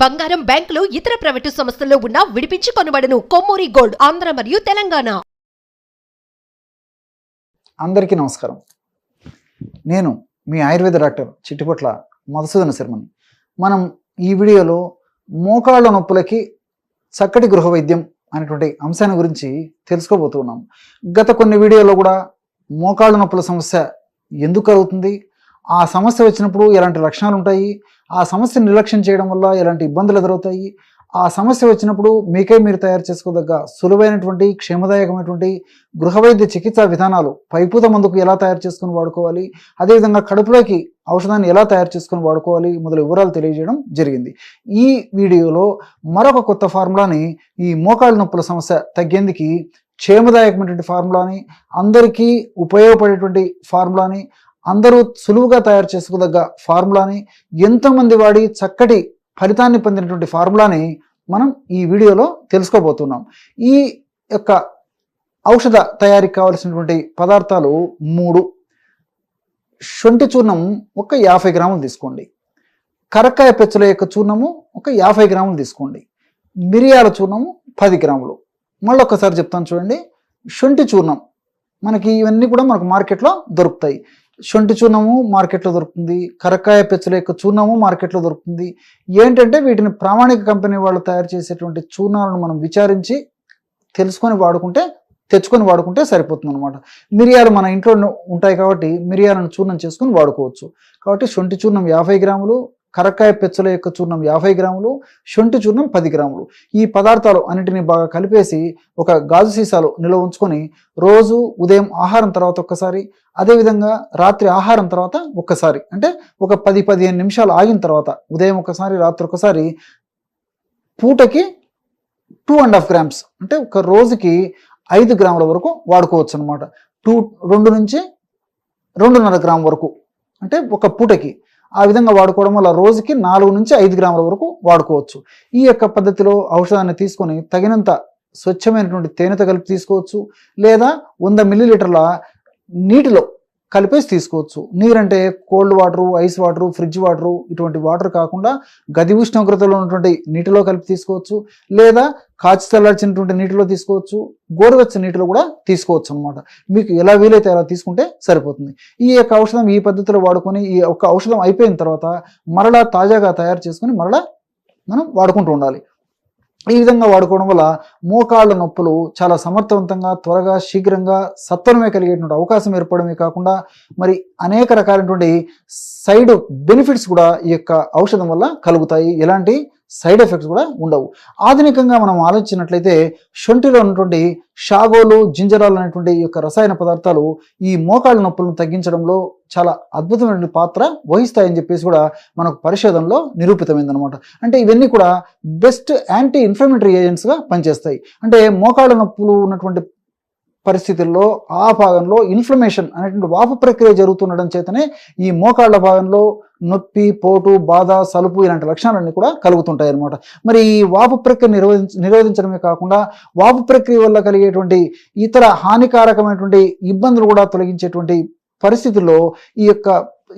బంగారం బ్యాంకులు ఇతర ప్రైవేటు సంస్థల్లో ఉన్న విడిపించి కొనబడను. కొమ్మూరి గోల్డ్ ఆంధ్ర మరియు తెలంగాణ. అందరికీ నమస్కారం. నేను మీ ఆయుర్వేద డాక్టర్ చిట్టిపట్ల మధుసూదన శర్మని. మనం ఈ వీడియోలో మోకాళ్ళ నొప్పులకి చక్కటి గృహ వైద్యం అనేటువంటి అంశాన్ని గురించి తెలుసుకోబోతున్నాం గత కొన్ని వీడియోలో కూడా మోకాళ్ళ నొప్పుల సమస్య ఎందుకు కలుగుతుంది? ఆ సమస్య వచ్చినప్పుడు ఎలాంటి లక్షణాలు ఉంటాయి ఆ సమస్యను నిర్లక్ష్యం చేయడం వల్ల ఎలాంటి ఇబ్బందులు ఎదురవుతాయి? ఆ సమస్య వచ్చినప్పుడు మీకే మీరు తయారు చేసుకోదగ్గ సులువైనటువంటి క్షేమదాయకమైనటువంటి గృహవైద్య చికిత్సా విధానాలు పైపూత మందుకు ఎలా తయారు చేసుకుని వాడుకోవాలి? అదేవిధంగా కడుపులోకి ఔషధాన్ని ఎలా తయారు చేసుకుని వాడుకోవాలి? మొదలు వివరాలు తెలియజేయడం జరిగింది. ఈ వీడియోలో మరొక కొత్త ఫార్ములాని ఈ మోకాళ్ళ నొప్పుల సమస్య తగ్గేందుకు క్షేమదాయకమైనటువంటి ఫార్ములాని అందరికీ ఉపయోగపడేటువంటి ఫార్ములాని అందరూ సులువుగా తయారు చేసుకోదగ్గ ఫార్ములాని ఎంతోమంది వాడి చక్కటి ఫలితాన్ని పొందినటువంటి ఫార్ములాని మనం ఈ వీడియోలో తెలుసుకోబోతున్నాం. ఈ యొక్క ఔషధ తయారీకి కావలసినటువంటి పదార్థాలు మూడు. శొంఠి చూర్ణం ఒక యాభై గ్రాములు తీసుకోండి. కరక్కాయ పెచ్చల యొక్క చూర్ణము ఒక యాభై గ్రాములు తీసుకోండి. మిరియాల చూర్ణము పది గ్రాములు. మళ్ళీ ఒకసారి చెప్తాను చూడండి. శొంఠి చూర్ణం. మనకి ఇవన్నీ కూడా మనకు మార్కెట్లో దొరుకుతాయి. శొంఠి చూర్ణము మార్కెట్లో దొరుకుతుంది. కరకాయ పెచ్చుల యొక్క చూర్ణము మార్కెట్లో దొరుకుతుంది. ఏంటంటే వీటిని ప్రామాణిక కంపెనీ వాళ్ళు తయారు చేసేటువంటి చూర్ణాలను మనం విచారించి తెలుసుకొని వాడుకుంటే తెచ్చుకొని వాడుకుంటే సరిపోతుంది అనమాట మిరియాలు మన ఇంట్లో ఉంటాయి కాబట్టి మిరియాలను చూర్ణం చేసుకొని వాడుకోవచ్చు. కాబట్టి శొంఠి చూర్ణం యాభై గ్రాములు కరక్కాయ పెచ్చల యొక్క చూర్ణం యాభై గ్రాములు శొంఠి చూర్ణం పది గ్రాములు. ఈ పదార్థాలు అన్నిటిని బాగా కలిపేసి ఒక గాజు సీసాలు నిల్వ ఉంచుకొని రోజు ఉదయం ఆహారం తర్వాత ఒక్కసారి అదేవిధంగా రాత్రి ఆహారం తర్వాత ఒక్కసారి. అంటే ఒక పది పదిహేను నిమిషాలు ఆగిన తర్వాత ఉదయం ఒకసారి రాత్రి ఒకసారి పూటకి టూ అండ్ హాఫ్ గ్రామ్స్ అంటే ఒక రోజుకి ఐదు గ్రాముల వరకు వాడుకోవచ్చు అనమాట టూ రెండు నుంచి రెండున్నర గ్రామ్ వరకు. అంటే ఒక పూటకి ఆ విధంగా వాడుకోవడం వల్ల రోజుకి నాలుగు నుంచి ఐదు గ్రాముల వరకు వాడుకోవచ్చు. ఈ యొక్క పద్ధతిలో ఔషధాన్ని తీసుకొని తగినంత స్వచ్ఛమైనటువంటి తేనెతో కలిపి తీసుకోవచ్చు. లేదా వంద మిల్లీలీటర్ల నీటిలో కలిపేసి తీసుకోవచ్చు. నీరంటే cold water ice water fridge water ఇటువంటి వాటర్ కాకుండా గది ఉష్ణోగ్రతలో ఉన్నటువంటి నీటిలో కలిపి తీసుకోవచ్చు. లేదా కాచి చల్లార్చినటువంటి నీటిలో తీసుకోవచ్చు గోరువెచ్చని నీటిలో కూడా తీసుకోవచ్చు అనమాట మీకు ఎలా వీలైతే అలా తీసుకుంటే సరిపోతుంది. ఈ యొక్క ఔషధం ఈ పద్ధతిలో వాడుకొని ఈ ఒక ఔషధం అయిపోయిన తర్వాత మరలా తాజాగా తయారు చేసుకొని మరలా మనం వాడుకుంటూ ఉండాలి. ఈ విధంగా వాడుకోవడం వల్ల మోకాళ్ళ నొప్పులు చాలా సమర్థవంతంగా త్వరగా శీఘ్రంగా సత్వరమే కలిగేటువంటి అవకాశం ఏర్పడమే కాకుండా మరి అనేక రకాలైనటువంటి సైడ్ బెనిఫిట్స్ కూడా ఈ యొక్క ఔషధం వల్ల కలుగుతాయి. ఎలాంటి సైడ్ ఎఫెక్ట్స్ కూడా ఉండవు. ఆధునికంగా మనం ఆలోచించినట్లయితే షొంటిలో ఉన్నటువంటి షాగోలు జింజరాలు అనేటువంటి ఈ యొక్క రసాయన పదార్థాలు ఈ మోకాళ్ళ నొప్పులను తగ్గించడంలో చాలా అద్భుతమైన పాత్ర వహిస్తాయని చెప్పేసి కూడా మనకు పరిశోధనలో నిరూపితమైందనమాట అంటే ఇవన్నీ కూడా బెస్ట్ యాంటీ ఇన్ఫ్లమేటరీ ఏజెంట్స్గా పనిచేస్తాయి. అంటే మోకాళ్ళ నొప్పులు ఉన్నటువంటి పరిస్థితుల్లో ఆ భాగంలో ఇన్ఫ్లమేషన్ అనేటువంటి వాపు ప్రక్రియ జరుగుతుండడం చేతనే ఈ మోకాళ్ళ భాగంలో నొప్పి పోటు బాధ సలుపు ఇలాంటి లక్షణాలన్నీ కూడా కలుగుతుంటాయి అన్నమాట మరి ఈ వాపు ప్రక్రియ నిరోధించ నిరోధించడమే కాకుండా వాపు ప్రక్రియ వల్ల కలిగేటువంటి ఇతర హానికారకమైనటువంటి ఇబ్బందులు కూడా తొలగించేటువంటి పరిస్థితుల్లో ఈ యొక్క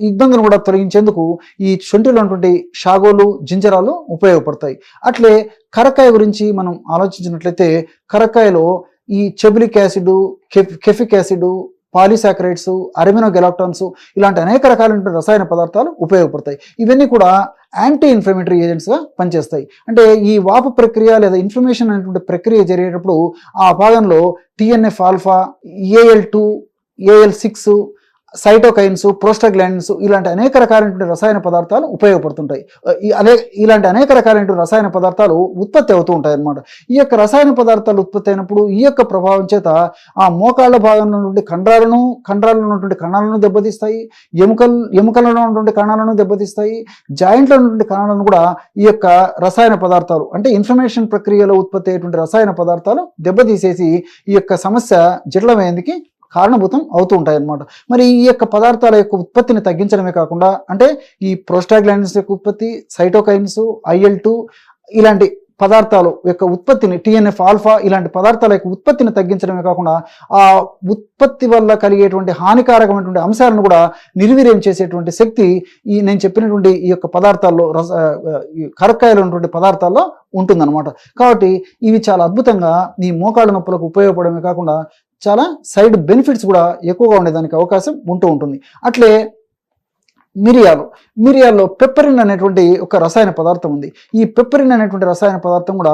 ఇబ్బందులు కూడా తొలగించేందుకు ఈ శొంఠిలో ఉన్నటువంటి షాగోలు జింజరాలు ఉపయోగపడతాయి. అట్లే కరక్కాయ గురించి మనం ఆలోచించినట్లయితే కరక్కాయలో ఈ chebulic acid caffeic acid polysaccharides arabino galactans ఇలాంటి అనేక రకాలైన రసాయన పదార్థాలు ఉపయోగపడతాయి. ఇవన్నీ కూడా యాంటీ ఇన్ఫ్లమేటరీ ఏజెంట్స్గా పనిచేస్తాయి. అంటే ఈ వాపు ప్రక్రియ లేదా ఇన్ఫ్లమేషన్ అనేటువంటి ప్రక్రియ జరిగేటప్పుడు ఆ భాగంలో TNF alpha AL two AL six cytokines prostaglandins ఇలాంటి అనేక రకాలైనటువంటి రసాయన పదార్థాలు ఉపయోగపడుతుంటాయి. ఈ అనే ఇలాంటి అనేక రకాలైనటువంటి రసాయన పదార్థాలు ఉత్పత్తి అవుతూ ఉంటాయి అన్నమాట ఈ యొక్క రసాయన పదార్థాలు ఉత్పత్తి అయినప్పుడు ఈ యొక్క ప్రభావం చేత ఆ మోకాళ్ళ భాగంలో ఉన్నటువంటి కండరాలను కండరాలలో ఉన్నటువంటి కణాలను దెబ్బతీస్తాయి. ఎముకలు ఎముకలలో ఉన్నటువంటి కణాలను దెబ్బతీస్తాయి. జాయింట్లో ఉన్నటువంటి కణాలను కూడా ఈ యొక్క రసాయన పదార్థాలు అంటే ఇన్ఫర్మేషన్ ప్రక్రియలో ఉత్పత్తి అయ్యేటువంటి రసాయన పదార్థాలు దెబ్బతీసేసి ఈ యొక్క సమస్య జటిలమయ్యేందుకు కారణభూతం అవుతూ ఉంటాయి అన్నమాట మరి ఈ యొక్క పదార్థాల యొక్క ఉత్పత్తిని తగ్గించడమే కాకుండా అంటే ఈ ప్రోస్టాగ్లాండిన్స్ యొక్క ఉత్పత్తి సైటోకైన్స్ ఐఎల్ టూ ఇలాంటి పదార్థాలు యొక్క ఉత్పత్తిని టిఎన్ఎఫ్ ఆల్ఫా ఇలాంటి పదార్థాల యొక్క ఉత్పత్తిని తగ్గించడమే కాకుండా ఆ ఉత్పత్తి వల్ల కలిగేటువంటి హానికారకమైనటువంటి అంశాలను కూడా నిర్వీర్యం చేసేటువంటి శక్తి ఈ నేను చెప్పినటువంటి ఈ యొక్క పదార్థాల్లో రస ఈ కరక్కాయలు ఉన్నటువంటి పదార్థాల్లో ఉంటుందన్నమాట. కాబట్టి ఇవి చాలా అద్భుతంగా ఈ మోకాళ్ళ నొప్పులకు ఉపయోగపడమే కాకుండా చాలా సైడ్ బెనిఫిట్స్ కూడా ఎక్కువగా ఉండేదానికి అవకాశం ఉంటూ ఉంటుంది. అట్లే మిరియాలు. మిరియాల్లో పెప్పరిన్ అనేటువంటి ఒక రసాయన పదార్థం ఉంది. ఈ పెప్పరిన్ అనేటువంటి రసాయన పదార్థం కూడా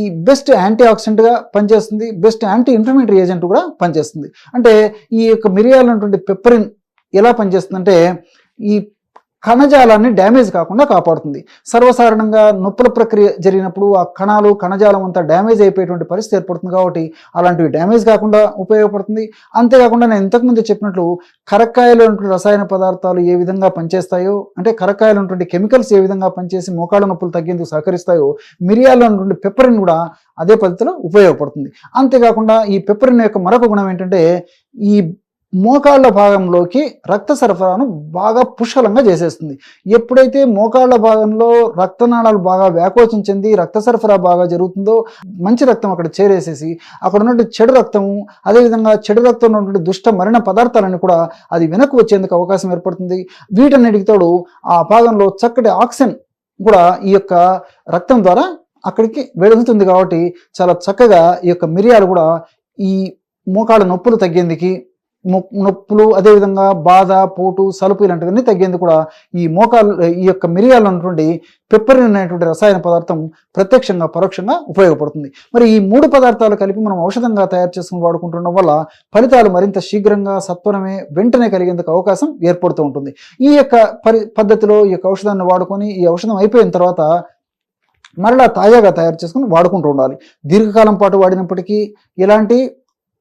ఈ బెస్ట్ యాంటీ ఆక్సిడెంట్గా పనిచేస్తుంది. బెస్ట్ యాంటీ ఇన్ఫ్లమేటరీ ఏజెంట్ కూడా పనిచేస్తుంది. అంటే ఈ యొక్క మిరియాలు అనేటువంటి పెప్పరిన్ ఎలా పనిచేస్తుందంటే ఈ కణజాలాన్ని డ్యామేజ్ కాకుండా కాపాడుతుంది. సర్వసాధారణంగా నొప్పుల ప్రక్రియ జరిగినప్పుడు ఆ కణాలు కణజాలం అంతా డ్యామేజ్ అయిపోయేటువంటి పరిస్థితి ఏర్పడుతుంది కాబట్టి అలాంటివి డ్యామేజ్ కాకుండా ఉపయోగపడుతుంది. అంతేకాకుండా నేను ఇంతకుముందు చెప్పినట్లు కరక్కాయలో ఉన్నటువంటి రసాయన పదార్థాలు ఏ విధంగా పనిచేస్తాయో అంటే కరక్కాయలో ఉన్నటువంటి కెమికల్స్ ఏ విధంగా పనిచేసి మోకాళ్ళ నొప్పులు తగ్గేందుకు సహకరిస్తాయో మిరియాల్లో ఉన్నటువంటి పెప్పరిన్ కూడా అదే పద్ధతిలో ఉపయోగపడుతుంది. అంతేకాకుండా ఈ పెప్పరిన్ యొక్క మరొక గుణం ఏంటంటే ఈ మోకాళ్ళ భాగంలోకి రక్త సరఫరాను బాగా పుష్కలంగా చేసేస్తుంది. ఎప్పుడైతే మోకాళ్ళ భాగంలో రక్తనాళాలు బాగా వ్యాకోచం చెంది రక్త సరఫరా బాగా జరుగుతుందో మంచి రక్తం అక్కడ చేరేసేసి అక్కడ ఉన్నటువంటి చెడు రక్తము అదేవిధంగా చెడు రక్తం ఉన్నటువంటి దుష్ట మరణ పదార్థాలను కూడా అది వెనక్కు వచ్చేందుకు అవకాశం ఏర్పడుతుంది. వీటన్నిటికి తోడు ఆ భాగంలో చక్కటి ఆక్సిజన్ కూడా ఈ యొక్క రక్తం ద్వారా అక్కడికి వెళుతుంది కాబట్టి చాలా చక్కగా ఈ యొక్క మిరియాలు కూడా ఈ మోకాళ్ళ నొప్పులు తగ్గేందుకు నొప్పులు అదేవిధంగా బాధ పోటు సలుపు ఇలాంటివన్నీ తగ్గేందుకు కూడా ఈ మోకాలు ఈ యొక్క మిరియాలు ఉన్నటువంటి పెప్పరిన్ అనేటువంటి రసాయన పదార్థం ప్రత్యక్షంగా పరోక్షంగా ఉపయోగపడుతుంది. మరి ఈ మూడు పదార్థాలు కలిపి మనం ఔషధంగా తయారు చేసుకుని వాడుకుంటుండడం వల్ల ఫలితాలు మరింత శీఘ్రంగా సత్వరమే వెంటనే కలిగేందుకు అవకాశం ఏర్పడుతూ ఉంటుంది. ఈ యొక్క పరి పద్ధతిలో ఈ యొక్క ఔషధాన్ని వాడుకొని ఈ ఔషధం అయిపోయిన తర్వాత మరలా తాజాగా తయారు చేసుకుని వాడుకుంటూ ఉండాలి. దీర్ఘకాలం పాటు వాడినప్పటికీ ఎలాంటి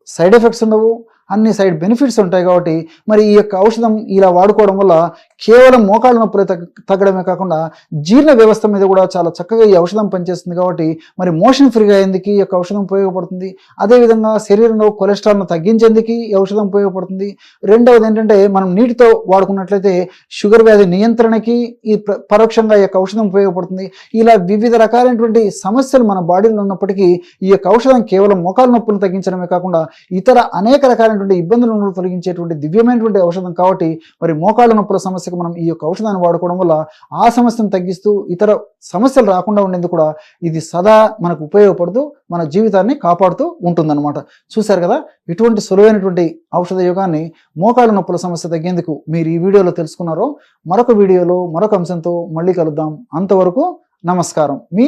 సైడ్ ఎఫెక్ట్స్ ఉండవు. అన్ని సైడ్ బెనిఫిట్స్ ఉంటాయి కాబట్టి మరి ఈ యొక్క ఔషధం ఇలా వాడుకోవడం వల్ల కేవలం మోకాళ్ళ నొప్పులు తగ్గడమే కాకుండా జీర్ణ వ్యవస్థ మీద కూడా చాలా చక్కగా ఈ ఔషధం పనిచేస్తుంది కాబట్టి మరి మోషన్ ఫ్రీగా అయ్యేందుకు ఈ యొక్క ఔషధం ఉపయోగపడుతుంది. అదేవిధంగా శరీరంలో కొలెస్ట్రాల్ను తగ్గించేందుకు ఈ ఔషధం ఉపయోగపడుతుంది. రెండవది ఏంటంటే మనం నీటితో వాడుకున్నట్లయితే షుగర్ వ్యాధి నియంత్రణకి ఈ పరోక్షంగా ఈ యొక్క ఔషధం ఉపయోగపడుతుంది. ఇలా వివిధ రకాలైనటువంటి సమస్యలు మన బాడీలో ఉన్నప్పటికీ ఈ యొక్క ఔషధం కేవలం మోకాలు నొప్పులు తగ్గించడమే కాకుండా ఇతర అనేక రకాలైనటువంటి ఇబ్బందులను తొలగించేటువంటి దివ్యమైనటువంటి ఔషధం కాబట్టి మరి మోకాళ్ళ నొప్పుల సమస్యకు మనం ఈ యొక్క ఔషధాన్ని వాడుకోవడం వల్ల ఆ సమస్యను తగ్గిస్తూ ఇతర సమస్యలు రాకుండా ఉండేందుకు కూడా ఇది సదా మనకు ఉపయోగపడుతూ మన జీవితాన్ని కాపాడుతూ ఉంటుందన్నమాట. చూశారు కదా? ఇటువంటి సులువైనటువంటి ఔషధ యోగాన్ని మోకాళ్ళ నొప్పుల సమస్య తగ్గేందుకు మీరు ఈ వీడియోలో తెలుసుకున్నారో మరొక వీడియోలో మరొక అంశంతో మళ్ళీ కలుద్దాం. అంతవరకు నమస్కారం. మీ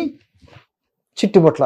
చిట్టుబొట్ల.